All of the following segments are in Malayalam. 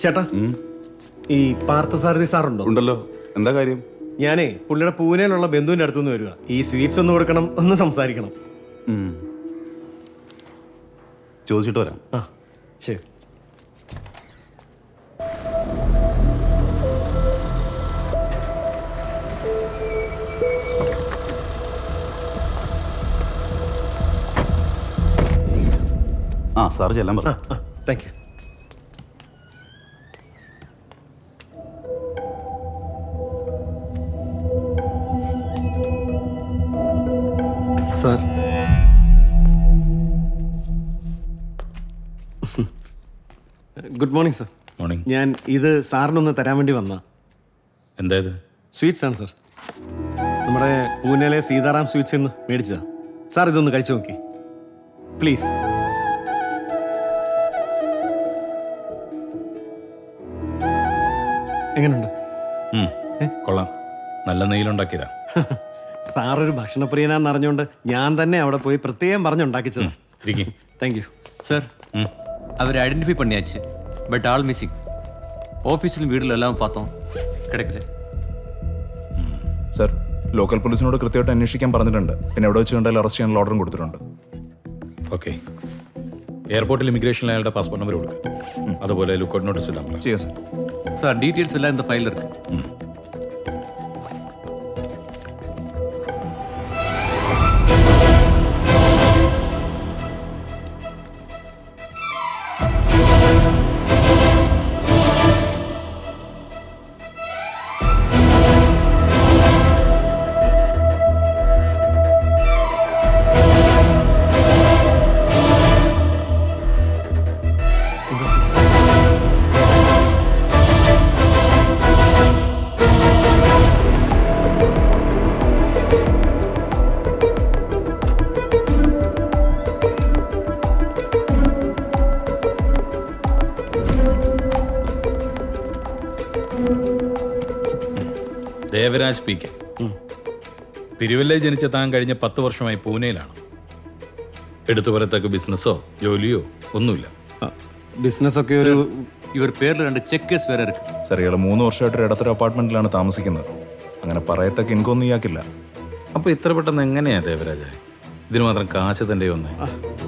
ചേട്ടാ ഈ പാർത്ഥസാരഥി സാറുണ്ടോ? ഉണ്ടല്ലോ. എന്താ കാര്യം? ഞാനേ പുള്ളിയുടെ പൂനെയിലുള്ള ബന്ധുവിന്റെ അടുത്തുനിന്ന് വരിക ഈ സ്വീറ്റ്സ് ഒന്ന് കൊടുക്കണം ഒന്ന് സംസാരിക്കണം. ചോദിച്ചിട്ട് വരാം. ആ ശരി. ആ സാർ ചെല്ലാൻ പറഞ്ഞു thank you sir. Good morning sir. Morning. ഞാൻ ഇത് സാറിനൊന്ന് തരാൻ വേണ്ടി വന്ന. എന്തായത് സ്വീറ്റ്സ് ആണ് സാർ. നമ്മുടെ പൂനെയിലെ സീതാറാം സ്വീറ്റ്സ് എന്ന് മേടിച്ചതാ. സാർ ഇതൊന്ന് കഴിച്ചു നോക്കി. പ്ലീസ്. എങ്ങനെയുണ്ട് കൊള്ളാം. നല്ല നെയ്യിലുണ്ടാക്കിയതാ. സാറൊരു ഭക്ഷണപ്രിയനാന്ന് അറിഞ്ഞുകൊണ്ട് ഞാൻ തന്നെ അവിടെ പോയി പ്രത്യേകം പറഞ്ഞുണ്ടാക്കിച്ചതാ ഇരിക്കും thank you sir our identify பண்ணியாச்சு பட் ஆல் மிஸ்ஸிங் ஆஃபீஸிலும் வீடுல எல்லாம் பார்த்தோம் கிடைக்கல സർ ലോക്കൽ പോലീസിനോട് കൃത്യമായിട്ട് അന്വേഷിക്കാൻ പറഞ്ഞിട്ടുണ്ട് പിന്നെ എവിടെ വെച്ച് കണ്ടാൽ അറസ്റ്റ് ചെയ്യാനുള്ള ഓർഡറും കൊടുത്തിട്ടുണ്ട് ഓക്കെ എയർപോർട്ടിൽ ഇമിഗ്രേഷനിൽ അയാളുടെ പാസ്പോർട്ട് നമ്പർ കൊടുക്കുക അതുപോലെ ലുക്കൗട്ട് നോട്ടീസ് ഇടാൻ പറ ചെയ്യാം സർ சார் டீட்டெயில்ஸ் எல்லாம் இந்த ஃபைலில் இருக்கு ദേവരാജ് പി കെ. തിരുവല്ലയിൽ ജനിച്ച താൻ കഴിഞ്ഞ പത്ത് വർഷമായി പൂനെയിലാണ്. എടുത്തു പറയത്തക്ക ബിസിനസ്സോ ജോലിയോ ഒന്നുമില്ല. ബിസിനസ് ഒക്കെ ഒരു ഇവർ പേരിൽ രണ്ട് ചെക്കേഴ്സ് വരെ സർ ഇയാൾ മൂന്ന് വർഷമായിട്ട് ഒരു ഇടത്തൊരു അപ്പാർട്ട്മെന്റിലാണ് താമസിക്കുന്നത്. അങ്ങനെ പറയത്തക്ക ഇൻകൊന്നും ഇയാക്കില്ല അപ്പൊ ഇത്ര പെട്ടെന്ന് എങ്ങനെയാ ദേവരാജ? ഇതിന് മാത്രം കാശ് തന്റെ ഒന്ന്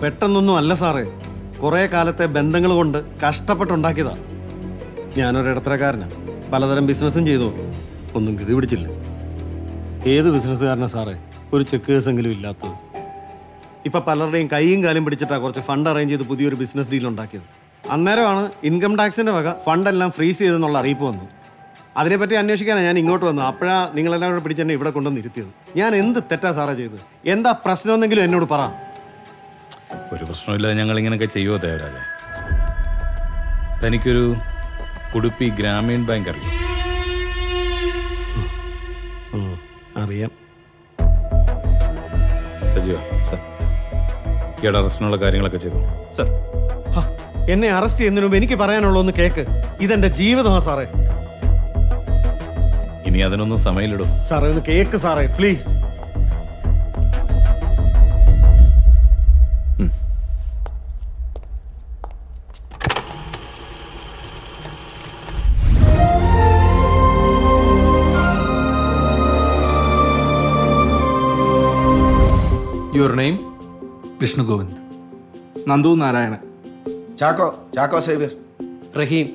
പെട്ടെന്നൊന്നും അല്ല സാറേ. കുറെ കാലത്തെ ബന്ധങ്ങൾ കൊണ്ട് കഷ്ടപ്പെട്ടുണ്ടാക്കിയതാ. ഞാനൊരിടത്തരക്കാരനാണ് പലതരം ബിസിനസ്സും ചെയ്തു നോക്കി. ഒന്നും ഗതി പിടിച്ചില്ല ഏത് ബിസിനസ്സുകാരനാ സാറേ? ഒരു ചെക്ക് കേസെങ്കിലും ഇല്ലാത്തത്. ഇപ്പം പലരുടെയും കൈയും കാലും പിടിച്ചിട്ടാണ് കുറച്ച് ഫണ്ട് അറേഞ്ച് ചെയ്ത് പുതിയൊരു ബിസിനസ് ഡീൽ ഉണ്ടാക്കിയത്. അന്നേരമാണ് ഇൻകം ടാക്സിന്റെ വക ഫണ്ടെല്ലാം ഫ്രീസ് ചെയ്തെന്നുള്ള അറിയിപ്പ് വന്നു. അതിനെപ്പറ്റി അന്വേഷിക്കാനാണ് ഞാൻ ഇങ്ങോട്ട് വന്നത്. അപ്പോഴാ നിങ്ങളെല്ലാം കൂടെ പിടിച്ച് എന്നെ ഇവിടെ കൊണ്ടുവന്ന് ഇരുത്തിയത്. ഞാൻ എന്ത് തെറ്റാ സാറേ ചെയ്തത്? എന്താ പ്രശ്നമെന്നെങ്കിലും എന്നോട് പറ. ഒരു പ്രശ്നമില്ലാതെ ഞങ്ങൾ ഇങ്ങനെയൊക്കെ ചെയ്യുമോ ദേവരാജ? തനിക്കൊരു ഉടുപ്പി ഗ്രാമീൺ ബാങ്ക് അറിയും? അറിയാം. സജീവ സർ. ഇയാളുടെ അറസ്റ്റിനുള്ള കാര്യങ്ങളൊക്കെ ചെയ്തു? സർ. ഹ, എന്നെ അറസ്റ്റ് ചെയ്യുന്നതിന് മുമ്പ് എനിക്ക് പറയാനുള്ളൊന്ന് കേക്ക്. ഇതെന്റെ ജീവിതമാ സാറേ. ഇനി അതിനൊന്നും സമയമില്ലടും. സാറേ ഒന്ന് കേക്ക് സാറേ please. Your name Vishnu Govind Nandu Narayanan. Chacko Chacko Xavier. Rahim.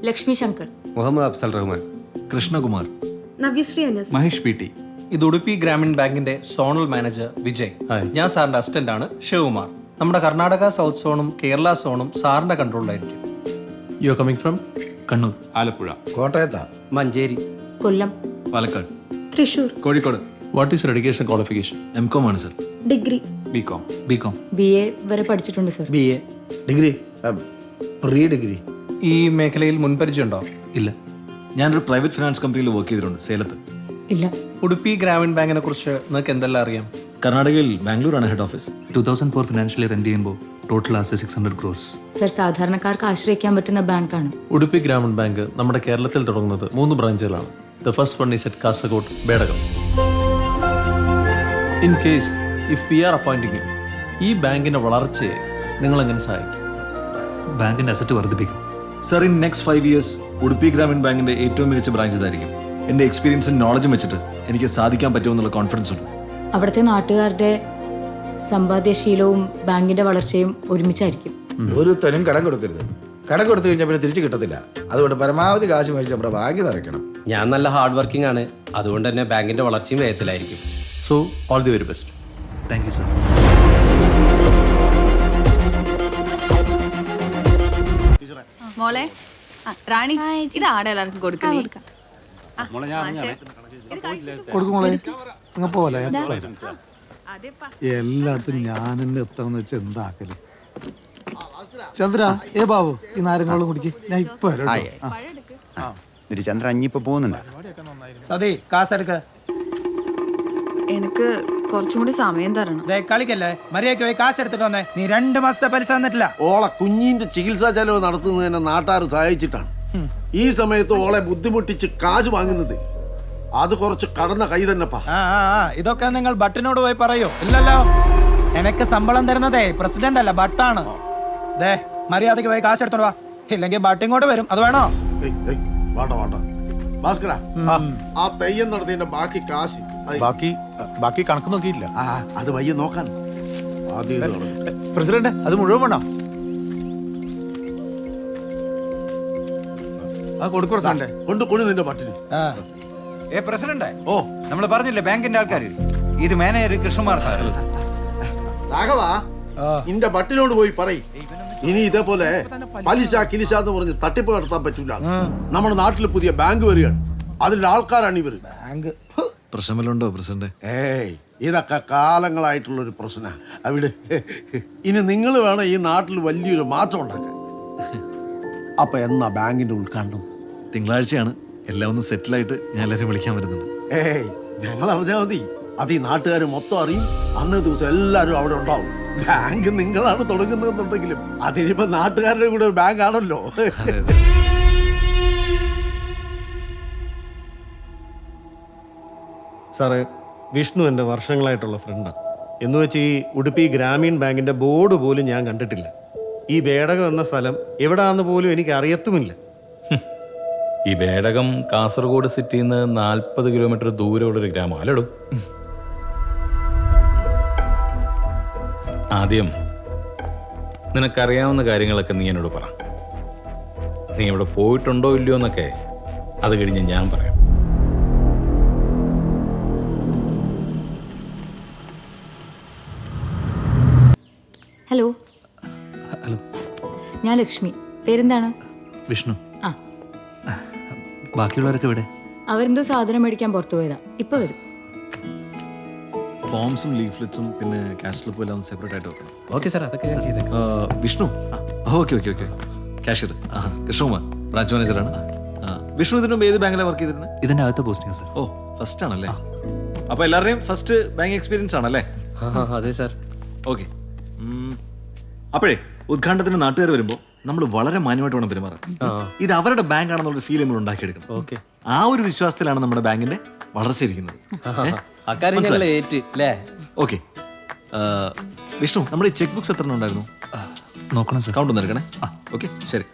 Lakshmi Shankar. Muhammad Afsal Rahman. Krishnakumar. Navyashree Anas. Mahesh P T. ഇത് ഉടുപ്പി ഗ്രാമീൺ ബാങ്കിന്റെ സോണൽ മാനേജർ വിജയ്. ഞാൻ സാറിന്റെ അസിസ്റ്റന്റ് ആണ് ശിവകുമാർ. നമ്മുടെ കർണാടക സൗത്ത് സോണും കേരള സോണും സാറിന്റെ കൺട്രോളിലായിരിക്കും you are coming from Kannur. Alappuzha. കോട്ടയത്ത? Manjeri. Kollam. Palakkad. Thrissur. Kozhikode. What is education qualification M com ആണ് sir degree B com B com B A വരെ പഠിച്ചിട്ടുണ്ട് sir B A degree pre degree ഈ മേഖലയിൽ മുൻപരിചയമുണ്ടോ? ഇല്ല. ഞാനൊരു പ്രൈവറ്റ് ഫിനാൻസ് കമ്പനിയിൽ വർക്ക് ചെയ്തിട്ടുണ്ട് സേലത്ത്. ഇല്ല. ഉടുപ്പി ഗ്രാമീൺ ബാങ്കിനെ കുറിച്ച് നിങ്ങൾക്ക് എന്തെല്ലാം അറിയാം? കർണാടകയിൽ ബാംഗ്ലൂരാണ് head office two thousand four financially rent ചെയ്യുമ്പോൾ total as six hundred crores sir സാധാരണക്കാർക്ക് ആശ്രയിക്കാൻ പറ്റുന്ന ബാങ്കാണ്. ഉടുപ്പി ഗ്രാമീൺ ബാങ്ക് നമ്മുടെ കേരളത്തിൽ തുടങ്ങുന്നത് മൂന്ന് ബ്രാഞ്ചുകളാണ് the first one is at Kasaragod Bedakam in case if we are appointing you ഈ ബാങ്കിന്റെ വളർച്ചയെ നിങ്ങൾ എങ്ങനെ സഹായിക്കും? ബാങ്കിന്റെ അസറ്റ് വർദ്ധിപ്പിക്കും. Sir in next five years Udupi Gramin ബാങ്കിന്റെ ഏറ്റവും മികച്ച ബ്രാഞ്ച് ഇതായിരിക്കും. എന്റെ എക്സ്പീരിയൻസും നോളജും വെച്ചിട്ട് എനിക്ക് സാധിക്കാൻ പറ്റുമെന്നുള്ള കോൺഫിഡൻസ് ഉണ്ട്. അവിടുത്തെ നാട്ടുകാരുടെ സമ്പാദ്യശീലവും ബാങ്കിന്റെ വളർച്ചയും ഒരുമിച്ചായിരിക്കും. ഒരു തരം കടം കൊടുക്കരുത്. കടം കൊടുത്തു കഴിഞ്ഞാൽ പിന്നെ തിരിച്ചു കിട്ടത്തില്ല. അതുകൊണ്ട് പരമാവധി കാശ് മേടിച്ച് നമ്മുടെ ബാങ്ക് നിറയ്ക്കണം. ഞാൻ നല്ല ഹാർഡ് വർക്കിംഗ് ആണ്. അതുകൊണ്ട് തന്നെ ബാങ്കിന്റെ വളർച്ചയും വേഗത്തിലായിരിക്കും. So all the very best thank you sir മോളെ റാണി ഇത് ആടെ എല്ലാവർക്കും കൊടുക്കുന്നേ എല്ലായിടത്തും ഞാൻ തന്നെ എത്തണമെന്ന് വെച്ചാൽ എന്താക്കൽ? ചന്ദ്ര ഏ ബാബു ഈ നാരങ്ങളും കുടിക്ക്. ഞാൻ ഇപ്പൊ വരാം കേട്ടോ. ആ. ചന്ദ്രൻ അഞ്ഞിപ്പോ പോകുന്നുണ്ടോ? സതേ കാസെടുക്ക എനിക്ക് കുറച്ചും കൂടി സമയം തരണം. കളിക്കല്ലേ? മര്യാദയ്ക്ക് പോയി കാശ് എടുത്തിട്ട് വന്നേ. നീ രണ്ട് മാസത്തെ പലിശ തന്നിട്ടില്ല. ഓളെ കുഞ്ഞിന്റെ ചികിത്സാ ചെലവ് നടത്തുന്നതിനെ നാട്ടുകാർ സഹായിച്ചിട്ടാണ്. ഈ സമയത്ത് ഓളെ ബുദ്ധിമുട്ടിച്ച് കാശ് വാങ്ങുന്നത്. അത് കുറച്ച് കടന്ന കൈ തന്നെപ്പാ. ആ ആ ആ, ഇതൊക്കെ നിങ്ങൾ ബട്ടിനോട് പോയി പറയോ. ഇല്ലല്ലോ. എനക്ക് ശമ്പളം തരുന്നതേ പ്രസിഡന്റ് അല്ല ബട്ടാണ് ദേ മര്യാദയ്ക്ക് പോയി കാശ് എടുത്തോണ്ട് വാ. ഇല്ലെങ്കിൽ ബട്ട് ഇങ്ങോട്ട് വരും. അത് വേണോ? ഏയ്, ഏയ്, വേണ്ട വേണ്ട. ഭാസ്കര ആ തെയ്യം നടത്തിയതിന്റെ ബാക്കി കാശ്. അത് ബാക്കി ബാക്കി കണക്ക് നോക്കിയില്ല ആ അത് വയ്യ നോക്കാൻ ആദ്യം ഇത് നടന്നു. പ്രസിഡന്റ് അത് മുഴുവൻ വേണം ആ കൊടുക്കൂ പ്രസിഡന്റ്. കൊണ്ട് കൊടു നിന്റെ പട്ടിന്. ഏ പ്രസിഡന്റ് ഓ. നമ്മൾ പറഞ്ഞില്ലേ ബാങ്കിന്റെ ആൾക്കാർ ഇത് മാനേജർ കൃഷ്ണകുമാർ സാർ രാഘവ നിന്റെ ബട്ടിനോട് പോയി പറ ഇനി ഇതേപോലെ പലിശ കിലിശ എന്ന് പറഞ്ഞ് തട്ടിപ്പ് നടത്താൻ പറ്റൂല. നമ്മുടെ നാട്ടിൽ പുതിയ ബാങ്ക് വരികയാണ്. അതിലുള്ള ആൾക്കാരാണ് ഇവർ. ബാങ്ക്. പ്രശ്നം പ്രസിഡന്റ്? ഏയ് ഇതൊക്കെ കാലങ്ങളായിട്ടുള്ള ഒരു പ്രശ്ന അവിടെ ഇനി നിങ്ങൾ വേണം ഈ നാട്ടിൽ വലിയൊരു മാറ്റം ഉണ്ടാക്കാൻ. അപ്പൊ എന്നാ ബാങ്കിന്റെ ഉദ്ഘാടനം? തിങ്കളാഴ്ചയാണ്. എല്ലാം ഒന്ന് സെറ്റിലായിട്ട് ഞാൻ എല്ലാവരും വിളിക്കാൻ വരുന്നുണ്ട്. ഏയ് ഞങ്ങൾ അറിഞ്ഞാൽ മതി. അത് ഈ നാട്ടുകാർ മൊത്തം അറിയും. അന്നേ ദിവസം എല്ലാവരും അവിടെ ഉണ്ടാവും. ബാങ്ക് നിങ്ങളാണ് തുടങ്ങുന്നതെന്നുണ്ടെങ്കിലും അതിനിപ്പോ നാട്ടുകാരുടെ കൂടെ ബാങ്ക് ആണല്ലോ സാറേ വിഷ്ണു എന്റെ വർഷങ്ങളായിട്ടുള്ള ഫ്രണ്ടാണ് എന്ന് വെച്ച് ഈ ഉടുപ്പി ഗ്രാമീൺ ബാങ്കിന്റെ ബോർഡ് പോലും ഞാൻ കണ്ടിട്ടില്ല. ഈ ബേടകം എന്ന സ്ഥലം എവിടാന്ന് പോലും എനിക്ക് അറിയത്തുമില്ല. ഈ ബേടകം കാസർഗോഡ് സിറ്റിയിൽ നിന്ന് നാൽപ്പത് കിലോമീറ്റർ ദൂരമുള്ളൊരു ഗ്രാമം. അല്ലടോ. ആദ്യം നിനക്കറിയാവുന്ന കാര്യങ്ങളൊക്കെ നീ എന്നോട് പറ. നീ ഇവിടെ പോയിട്ടുണ്ടോ ഇല്ലയോ എന്നൊക്കെ അത് കഴിഞ്ഞ് ഞാൻ പറയാം. ഹലോ ഹലോ ഞാൻ ലക്ഷ്മി. പേരെന്താണ്? വിഷ്ണു. ആ. ബാക്കിയുള്ളവരൊക്കെ ഇവിടെ അവരെന്തോ സാധനം മേടിക്കാൻ പുറത്തു പോയതാ. ഇപ്പൊ വരും. ഫോംസും ലീഫ്ലെറ്റ്സും പിന്നെ ക്യാഷ് സ്ലിപ്പും എല്ലാം സെപ്പറേറ്റ് ആയിട്ട് വെക്കണം. ഓക്കെ സാർ അതൊക്കെ ഞാൻ ചെയ്തേക്കാം. ആ, Vishnu? Okay okay okay cashier Krishnakumar. Branch മാനേജറാണ് ആ, വിഷ്ണു ഇതിനു മുമ്പ് ഏത് ബാങ്കിലാണ് വർക്ക് ചെയ്തിരുന്നത് ഇതിന്റെ അകത്ത് പോസ്റ്റിംഗ് സാർ ഓ ഫസ്റ്റ് ആണല്ലേ? അപ്പോൾ എല്ലാവരുടെയും ഫസ്റ്റ് ബാങ്ക് എക്സ്പീരിയൻസ് ആണല്ലേ? അതെ സാർ ഓക്കെ അപ്പോഴേ ഉദ്ഘാടനത്തിന് നാട്ടുകാർ വരുമ്പോൾ നമ്മൾ വളരെ മാന്യമായിട്ട് വേണം പെരുമാറാൻ. ഇത് അവരുടെ ബാങ്ക് ആണെന്നുള്ള ഫീൽ നമ്മൾ ഉണ്ടാക്കിയെടുക്കണം. ഓക്കെ. ആ ഒരു വിശ്വാസത്തിലാണ് നമ്മുടെ ബാങ്കിന്റെ വളർച്ച ഇരിക്കുന്നത്. ഓക്കെ. വിഷ്ണു നമ്മുടെ ചെക്ക് ബുക്സ് എത്ര ഉണ്ടായിരുന്നു? നോക്കണം സാർ. കൗണ്ട് ഒന്ന് എടുക്കണേ. ഓക്കെ ശരി.